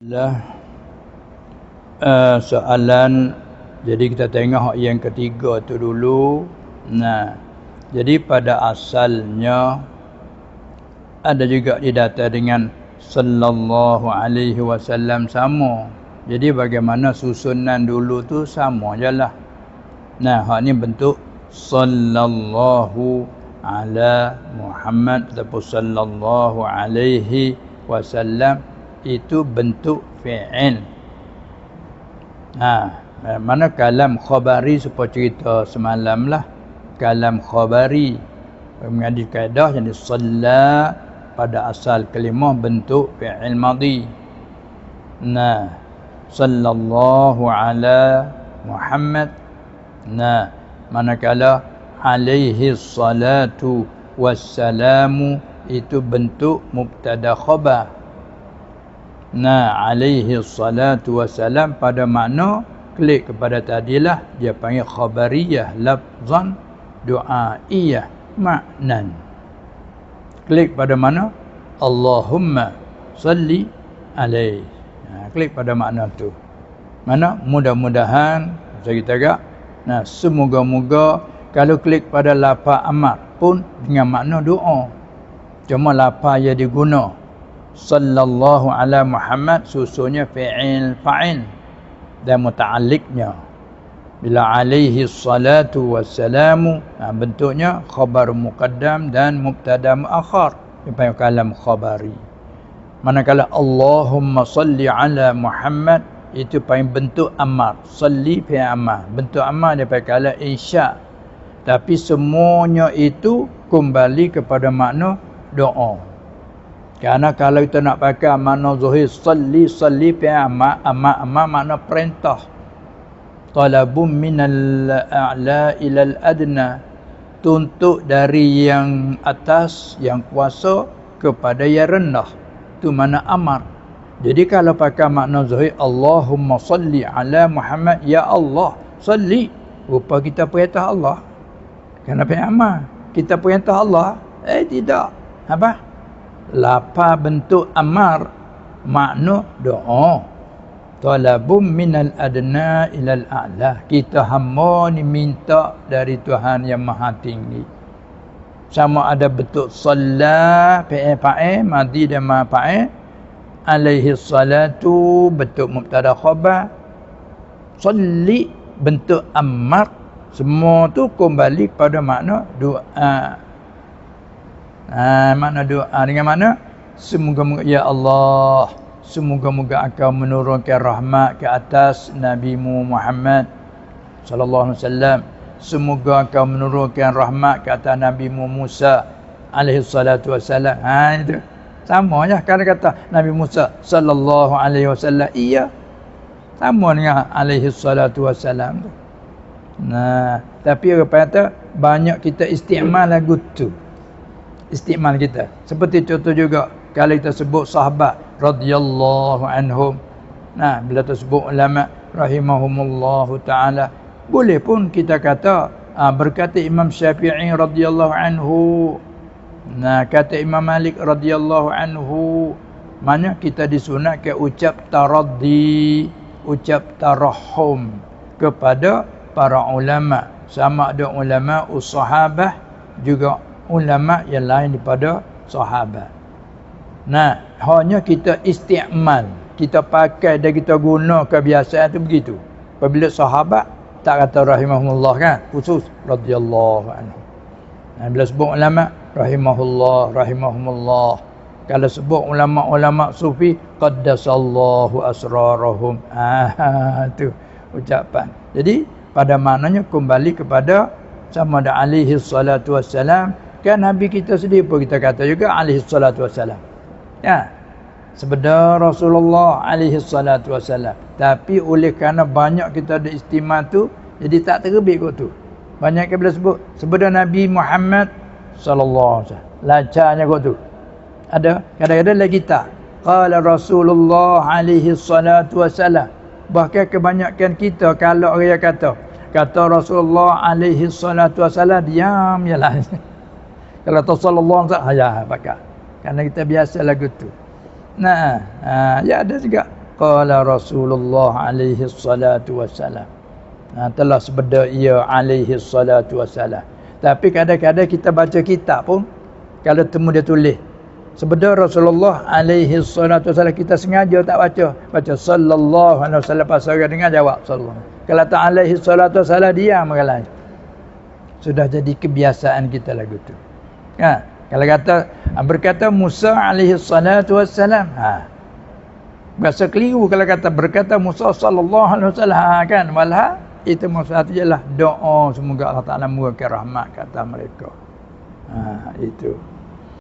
lah uh, soalan jadi kita tengok yang ketiga tu dulu. Nah jadi pada asalnya ada juga didata dengan sallallahu alaihi wasallam sama. Jadi bagaimana susunan dulu tu sama jelah. Nah hak ni bentuk sallallahu ala Muhammad ataupun sallallahu alaihi wasallam itu bentuk fi'il. Ha, mana kalam khabari supaya cerita semalam lah. Kalam khabari mengadil kaedah yang disalla pada asal kalimah bentuk fi'il madhi. Nah, sallallahu ala Muhammad. Nah, manakala alaihi salatu wassalamu itu bentuk mubtada khabar Nah alaihi salatu wassalam pada makna klik kepada tadilah dia panggil khabariyah lafzan du'aiyah maknan. Klik pada mana? Allahumma salli alaihi. Nah, klik pada makna tu. Mana? Mudah-mudahan saya kita agak. Nah, semoga-moga kalau klik pada lafaz amar pun dengan makna doa. Cuma lafaz yang digunakan sallallahu ala Muhammad susunya fi'il fa'il dan muta'alliqnya. Bila alaihi salatu wassalamu ha, bentuknya khabar muqaddam dan mubtada muakhar dipanggil kalam khabari. Manakala Allahumma salli ala Muhammad itu paling bentuk amar salli fi amar bentuk amar dia pakai kala insya tapi semuanya itu kembali kepada makna doa kerana kalau kita nak pakai makna zuhir salli salli fi amma amma amma makna perintah. Talabun minal a'la ila al adna. Tuntut dari yang atas yang kuasa kepada yang rendah. Itu mana amar. Jadi kalau pakai makna zuhir Allahumma salli ala Muhammad ya Allah salli rupa kita perintah Allah. Kenapa amar? Kita perintah Allah? Eh tidak. Apa? Lapa bentuk amar makna doa. Talabum minal adna ilal a'la. Kita hamba ni minta dari Tuhan yang maha tinggi. Sama ada bentuk salla fa'i fa'i madi dan ma fa'i alaihi salatu bentuk mubtada khabar salli bentuk amar. Semua tu kembali pada makna doa Ha, mana doa dengan mana? Semoga-moga ya Allah, semoga-moga Engkau menurunkan rahmat ke atas Nabi Muhammad sallallahu alaihi wasallam. Semoga Engkau menurunkan rahmat ke atas Nabi Musa alaihi salatu wasallam. Ha itu. Sama ya kalau kata Nabi Musa sallallahu alaihi wasallam. Iya. Sama dengan alaihi salatu wasallam. Nah, tapi apa kata banyak kita istimal lagu tu istimal kita. Seperti contoh juga kalau kita sebut sahabat radhiyallahu anhum. Nah, bila tersebut ulama rahimahumullahu taala, boleh pun kita kata ha, berkata Imam Syafi'i radhiyallahu anhu. Nah, kata Imam Malik radhiyallahu anhu, mana kita disunatkan ucap taraddi, ucap tarahum kepada para ulama sama ada ulama ushabah juga ulama yang lain daripada sahabat. Nah, hanya kita isti'mal, kita pakai dan kita guna kebiasaan itu begitu. Apabila sahabat tak kata rahimahullah kan, khusus radhiyallahu anhu. Nah, bila sebut ulama rahimahullah, rahimahumullah. Kalau sebut ulama-ulama sufi qaddasallahu asrarahum. Ah, tu ucapan. Jadi pada maknanya kembali kepada sama ada alaihi salatu wassalam Kan Nabi kita sendiri pun kita kata juga alaihi salatu wassalam. Ya. Sebenarnya Rasulullah alaihi salatu wassalam. Tapi oleh kerana banyak kita ada istimewa tu, jadi tak terbit kot tu. Banyak kita bila sebut. Sebenarnya Nabi Muhammad sallallahu alaihi wasallam. Lancarnya kot tu. Ada kadang-kadang lagi tak. Qala Rasulullah alaihi salatu wassalam. Bahkan kebanyakan kita kalau orang kata kata Rasulullah alaihi salatu wassalam diam jelah. Kalau tahu sallallahu alaihi wasallam ya pakai. Karena kita biasa lagu tu. Nah, ha, ya ada juga qala Rasulullah alaihi salatu wassalam. Ha, telah sebeda ia alaihi salatu wassalam. Tapi kadang-kadang kita baca kitab pun kalau temu dia tulis sebeda Rasulullah alaihi salatu wassalam kita sengaja tak baca. Baca sallallahu alaihi wasallam pasal dengan jawab sallallahu. Kalau tak alaihi salatu wassalam diam kalau sudah jadi kebiasaan kita lagu tu. Ha, kalau kata berkata Musa alaihi salatu wassalam, ha. Biasa keliru kalau kata berkata Musa sallallahu alaihi wasallam ha, kan malah itu maksud itu ialah doa semoga Allah Taala memberikan rahmat kata mereka. Ha, itu.